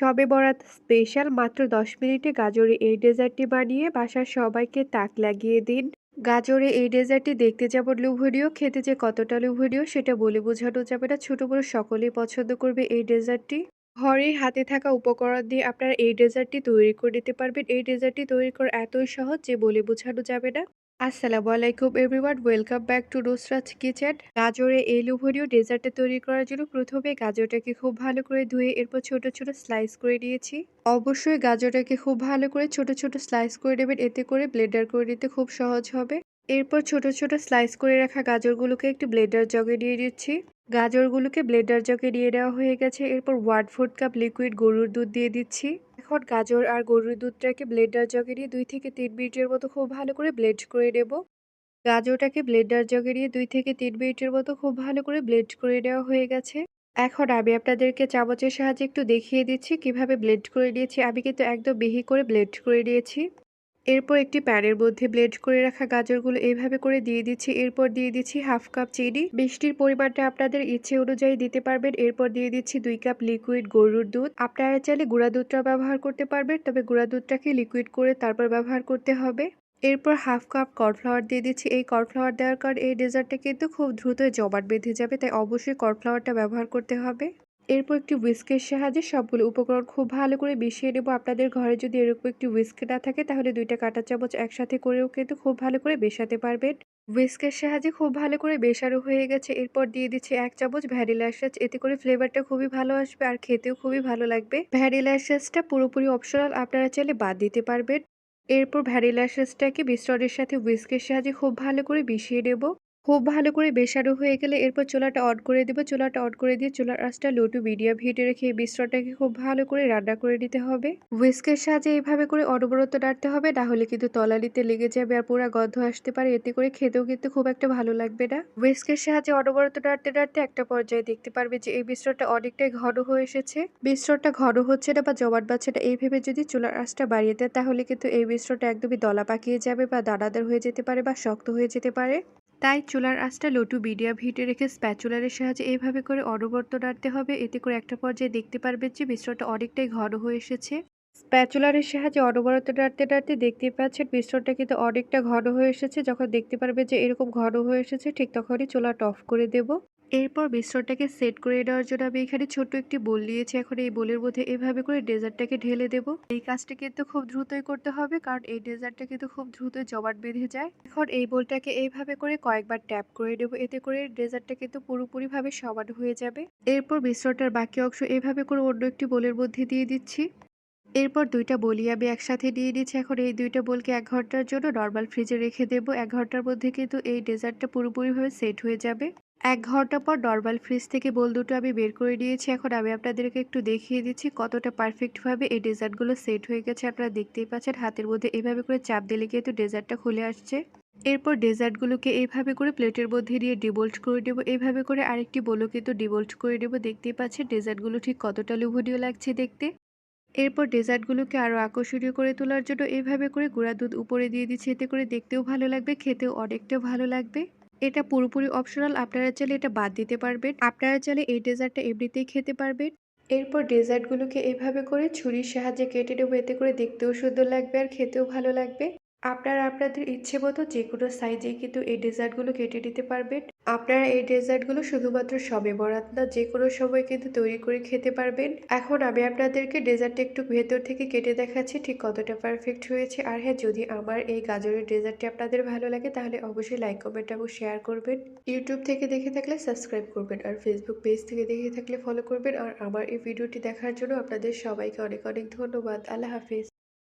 শবে বরাত স্পেশাল মাত্র ১০ মিনিটে গাজরে এই ডেজার্টটি বানিয়ে বাসার সবাইকে তাক লাগিয়ে দিন। গাজরে এই ডেজার্টটি দেখতে যেমন লোভনীয়, খেতে যে কতটা লোভনীয় সেটা বলে বোঝানো যাবে না। ছোট বড় সকলেই পছন্দ করবে এই ডেজার্টটি। ঘরেই হাতে থাকা উপকরণ দিয়ে আপনারা এই ডেজার্টটি তৈরি করে নিতে পারবেন। এই ডেজার্টটি তৈরি করা এতই সহজ যে বলে বোঝানো যাবে না। আসসালামু আলাইকুম everyone, welcome back to Nusrat kitchen. গাজরে এই লোভনীয় ডেজার্টটা তৈরি করার জন্য প্রথমে গাজরটাকে খুব ভালো করে ধুয়ে এরপর ছোট ছোট স্লাইস করে নিয়েছি। অবশ্যই গাজরটাকে খুব ভালো করে ছোট ছোট স্লাইস করে নেবেন, এতে করে ব্লেন্ডার করে নিতে খুব সহজ হবে। এরপর ছোট ছোট স্লাইস করে রাখা গাজরগুলোকে একটি ব্লেন্ডার জগে নিয়ে নিচ্ছি। গাজরগুলোকে ব্লেন্ডার জগে নিয়ে নেওয়া হয়ে গেছে। এরপর ওয়ান ফোর্থ কাপ লিকুইড গরুর দুধ দিয়ে দিচ্ছি। এখন গাজর আর গরুর দুধটাকে ব্লেন্ডার জগে নিয়ে দুই থেকে তিন মিনিটের মতো খুব ভালো করে ব্লেন্ড করে নেব। গাজরটাকে ব্লেন্ডার জগে নিয়ে দুই থেকে তিন মিনিটের মতো খুব ভালো করে ব্লেন্ড করে নেওয়া হয়ে গেছে। এখন আমি আপনাদেরকে চামচের সাহায্যে একটু দেখিয়ে দিচ্ছি, কীভাবে ব্লেন্ড করে নিয়েছি। আমি কিন্তু একদম মিহি করে ব্লেন্ড করে নিয়েছি। এরপর একটি প্যানের মধ্যে ব্লেন্ড করে রাখা গাজরগুলো এইভাবে করে দিয়ে দিচ্ছি। এরপর দিয়ে দিচ্ছি হাফ কাপ চিনি। মিষ্টির পরিমাণটা আপনাদের ইচ্ছে অনুযায়ী দিতে পারবেন। এরপর দিয়ে দিচ্ছি দুই কাপ লিকুইড গরুর দুধ। আপনারা চাইলে গুঁড়া দুধটা ব্যবহার করতে পারবেন, তবে গুঁড়া দুধটাকে লিকুইড করে তারপর ব্যবহার করতে হবে। এরপর হাফ কাপ কর্নফ্লাওয়ার দিয়ে দিচ্ছি। এই কর্নফ্লাওয়ার দেওয়ার কারণ এই ডেজার্টটা কিন্তু খুব দ্রুত জমাট বেঁধে যাবে, তাই অবশ্যই কর্নফ্লাওয়ারটা ব্যবহার করতে হবে। এরপর একটি হুইস্কের সাহায্যে সবগুলো উপকরণ খুব ভালো করে মিশিয়ে নেব। আপনাদের ঘরে যদি এরকম একটি হুইস্ক না থাকে, তাহলে দুইটা কাঁটা চামচ একসাথে করেও কিন্তু খুব ভালো করে মেশাতে পারবেন। হুইস্কের সাহায্যে খুব ভালো করে মেশানো হয়ে গেছে। এরপর দিয়ে দিচ্ছি এক চামচ ভ্যানিলা এসেন্স। এতে করে ফ্লেভারটা খুবই ভালো আসবে আর খেতেও খুবই ভালো লাগবে। ভ্যানিলা এসেন্সটা পুরোপুরি অপশনাল, আপনারা চাইলে বাদ দিতে পারবেন। এরপর ভ্যানিলা এসেন্সটাকে মিশ্রণের সাথে হুইস্কের সাহায্যে খুব ভালো করে মিশিয়ে নেব। খুব ভালো করে বেশানো হয়ে গেলে এরপর চোলাটা অন করে দেবো। চোলাটা অন করে দিয়ে চোলার আঁচটা লো টু মিডিয়াম হিটে রেখে মিশ্রণটাকে খুব ভালো করে রান্না করে নিতে হবে। হুইস্কের সাহায্যে এইভাবে করে অনবরত নাড়তে হবে, না হলে কিন্তু তলালিতে লেগে যাবে আর পুরো গন্ধ আসতে পারে। এতে করে খেতেও কিন্তু খুব একটা ভালো লাগবে না। হুইস্কের সাহায্যে অনবরত নাড়তে নাড়তে একটা পর্যায়ে দেখতে পারবে যে এই মিশ্রণটা অনেকটাই ঘন হয়ে এসেছে। মিশ্রণটা ঘন হচ্ছে না বা জমাট বাচ্ছে না, এই ভেবে যদি চোলার আঁচটা বাড়িয়ে দেয় তাহলে কিন্তু এই মিশ্রণটা একদমই দলা পাকিয়ে যাবে বা দানাদার হয়ে যেতে পারে বা শক্ত হয়ে যেতে পারে। তাই চুলার আঁচটা লোটু মিডিয়াম হিটে রেখে স্প্যাচুলারের সাহায্যে এইভাবে করে অনবর্ত নাড়তে হবে। এতে করে একটা পর্যায়ে দেখতে পারবেন যে মিশ্রণটা অনেকটাই ঘন হয়ে এসেছে। স্প্যাচুলারের সাহায্যে অনবরত নাড়তে নাড়তে দেখতে পাচ্ছেন মিশ্রণটা কিন্তু অনেকটা ঘন হয়ে এসেছে। যখন দেখতে পারবে যে এরকম ঘন হয়ে এসেছে, ঠিক তখনই চুলাটা অফ করে দেব। এরপর মিশ্রণটাকে সেট করে নেওয়ার জন্য আমি এখানে ছোট্ট একটি বোল নিয়েছি। এখন এই বোলের মধ্যে এভাবে করে ডেজার্টটাকে ঢেলে দেব। এই কাজটা কিন্তু খুব দ্রুতই করতে হবে, কারণ এই ডেজার্টটা কিন্তু খুব দ্রুত জমাট বেঁধে যায়। এখন এই বোলটাকে এইভাবে করে কয়েকবার ট্যাপ করে নেব এতে করে ডেজার্টটা কিন্তু পুরোপুরিভাবে সমান হয়ে যাবে। এরপর মিশ্রণটার বাকি অংশ এইভাবে করে অন্য একটি বোলের মধ্যে দিয়ে দিচ্ছি। এরপর দুইটা বলি আমি একসাথে দিয়ে দিচ্ছি এখন এই দুইটা বলকে এক ঘণ্টার জন্য নর্মাল ফ্রিজে রেখে দেব। এক ঘণ্টার মধ্যে কিন্তু এই ডেজার্টটা পুরোপুরিভাবে সেট হয়ে যাবে। এক ঘণ্টা পর নর্মাল ফ্রিজ থেকে বোল দুটো আমি বের করে নিয়েছি এখন আমি আপনাদেরকে একটু দেখিয়ে দিচ্ছি কতটা পারফেক্টভাবে এই ডেজার্টগুলো সেট হয়ে গেছে। আপনারা দেখতেই পাচ্ছেন হাতের মধ্যে এভাবে করে চাপ দিলে কিন্তু ডেজার্টটা খুলে আসছে। এরপর ডেজার্টগুলোকে এইভাবে করে প্লেটের মধ্যে দিয়ে ডিবোল্ট করে নেব এইভাবে করে আরেকটি বোলও কিন্তু ডিবোল্ট করে নেব দেখতেই পাচ্ছেন ডেজার্টগুলো ঠিক কতটা লোভনীয় লাগছে দেখতে। এরপর ডেজার্টগুলোকে আরও আকর্ষণীয় করে তোলার জন্য এইভাবে করে গুঁড়া দুধ উপরে দিয়ে দিচ্ছি। এতে করে দেখতেও ভালো লাগবে, খেতেও অনেকটা ভালো লাগবে। এটা পুরোপুরি অপশনাল আপনারা চাইলে এটা বাদ দিতে পারবেন। আপনারা চাইলে এই ডেজার্টটা এমনিতেই খেতে পারবেন। এরপর ডেজার্টগুলোকে এভাবে করে ছুরির সাহায্যে কেটে নেব, এতে করে দেখতেও সুন্দর লাগবে আর খেতেও ভালো লাগবে। আপনারা আপনাদের ইচ্ছে মতো যে কোনো সাইজে কিন্তু এই ডেজার্টগুলো কেটে নিতে পারবেন। আপনারা এই ডেজার্টগুলো শুধুমাত্র সবে বরাত না, যে কোনো সময় কিন্তু তৈরি করে খেতে পারবেন। এখন আমি আপনাদেরকে ডেজার্টটা একটু ভেতর থেকে কেটে দেখাচ্ছি, ঠিক কতটা পারফেক্ট হয়েছে। আর হ্যাঁ যদি আমার এই গাজরের ডেজার্টটি আপনাদের ভালো লাগে, তাহলে অবশ্যই লাইক কমেন্ট এবং শেয়ার করবেন। ইউটিউব থেকে দেখে থাকলে সাবস্ক্রাইব করবেন আর ফেসবুক পেজ থেকে দেখে থাকলে ফলো করবেন। আর আমার এই ভিডিওটি দেখার জন্য আপনাদের সবাইকে অনেক অনেক ধন্যবাদ। আল্লাহ হাফিজ।